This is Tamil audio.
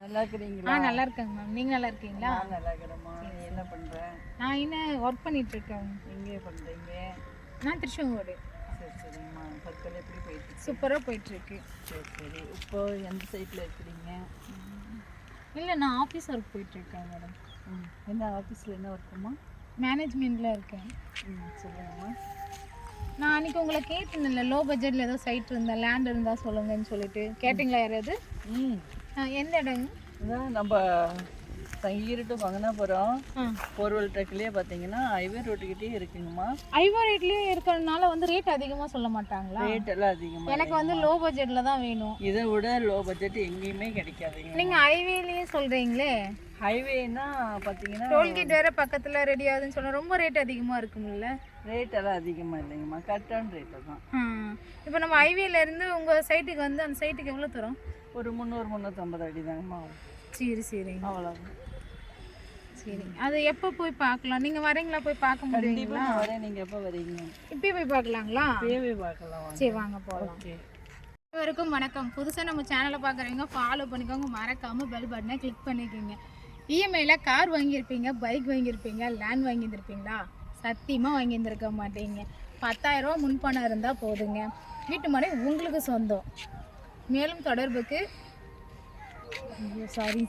நல்லா ஆ இருக்கிறீங்களா நல்லா இருக்கேங்க மேம். நீங்கள் நல்லா இருக்கீங்களா நான் நல்லா இருக்கிறேம்மா நீ என்ன பண்ற? நான் இன்னும் ஒர்க் பண்ணிட்டு இருக்கேன் எங்கே பண்றீங்க? நான் திருச்செங்கோடு. சரி சரிம்மா. பக்கத்தில் எப்படி போயிட்டு இருக்கு? சூப்பராக போயிட்டுருக்கு. சரி சரி. இப்போ எந்த சைட்டில் இருக்கிறீங்க? இல்லை நான் ஆஃபீஸ் ஒர்க் போயிட்டுருக்கேன் மேடம். ம். என்ன ஆஃபீஸில் என்ன ஒர்க்குமா மேனேஜ்மெண்ட்டில் இருக்கேன். ம் சொல்லுங்கம்மா. நான் அன்றைக்கி உங்களை கேட்டிருந்தேன்ல லோ பட்ஜெட்டில் ஏதோ சைட் இருந்தா லேண்ட் இருந்தால் சொல்லுங்கன்னு சொல்லிட்டு. கேட்டிங்களா யாராவது? ம். எந்த இடங்க அதான் நம்ம தங்கிட்டு மங்கனாபுரம் ஆ. போர்வெல் ட்ரக்லேயே பார்த்தீங்கன்னா ஹைவே ரோட்டுக்கிட்டே இருக்குங்கம்மா. ஐவோ ரேட்லேயே இருக்கிறதுனால வந்து ரேட் அதிகமாக சொல்ல மாட்டாங்களா? ரேட் எல்லாம் அதிகமாக எனக்கு வந்து லோ பட்ஜெட்டில் தான் வேணும். இதை விட லோ பட்ஜெட் எங்கேயுமே கிடைக்காதுங்க. நீங்கள் ஹைவேலேயே சொல்கிறீங்களே ஹைவேனா பார்த்தீங்கன்னா டோல்கேட் வேறு பக்கத்தில் ரெடி ஆகுதுன்னு சொன்னால் ரொம்ப ரேட் அதிகமாக இருக்கும்ல? ரேட் எல்லாம் அதிகமாக இல்லைங்கம்மா. கரெக்டான ரேட்டு தான். இப்போ நம்ம ஹைவேல இருந்து உங்கள் சைட்டுக்கு வந்து அந்த சைட்டுக்கு எவ்வளோ தரும்? ஒரு முந்நூறு முந்நூற்றம்பது அடி தாங்கம்மா சரி சரி அவ்வளோதான் சரி. அது எப்போ போய் பார்க்கலாம்? நீங்கள் வரீங்களா? போய் பார்க்க முடியுங்களா? கண்டிப்பாக வரேன். நீங்கள் எப்போ வரீங்க? இப்பயே போய் பார்க்கலாங்களா? தேவை பார்க்கலாம் வாங்க. சரி வாங்க போகலாம். ஓகே. அனைவருக்கும் வணக்கம். புதுசாக நம்ம சேனலை பார்க்குறவங்க ஃபாலோ பண்ணிக்கோங்க. மறக்காமல் பெல் பட்டனை கிளிக் பண்ணிக்கோங்க. இஎம்ஐயில் கார் வாங்கியிருப்பீங்க பைக் வாங்கியிருப்பீங்க லேண்ட் வாங்கியிருந்திருப்பீங்களா? சத்தியமாக வாங்கியிருந்திருக்க மாட்டீங்க. பத்தாயிரரூவா முன்பணம் இருந்தால் போதுங்க. வீட்டு மனை உங்களுக்கு சொந்தம். மேலும் தொடர்புக்கு சாரி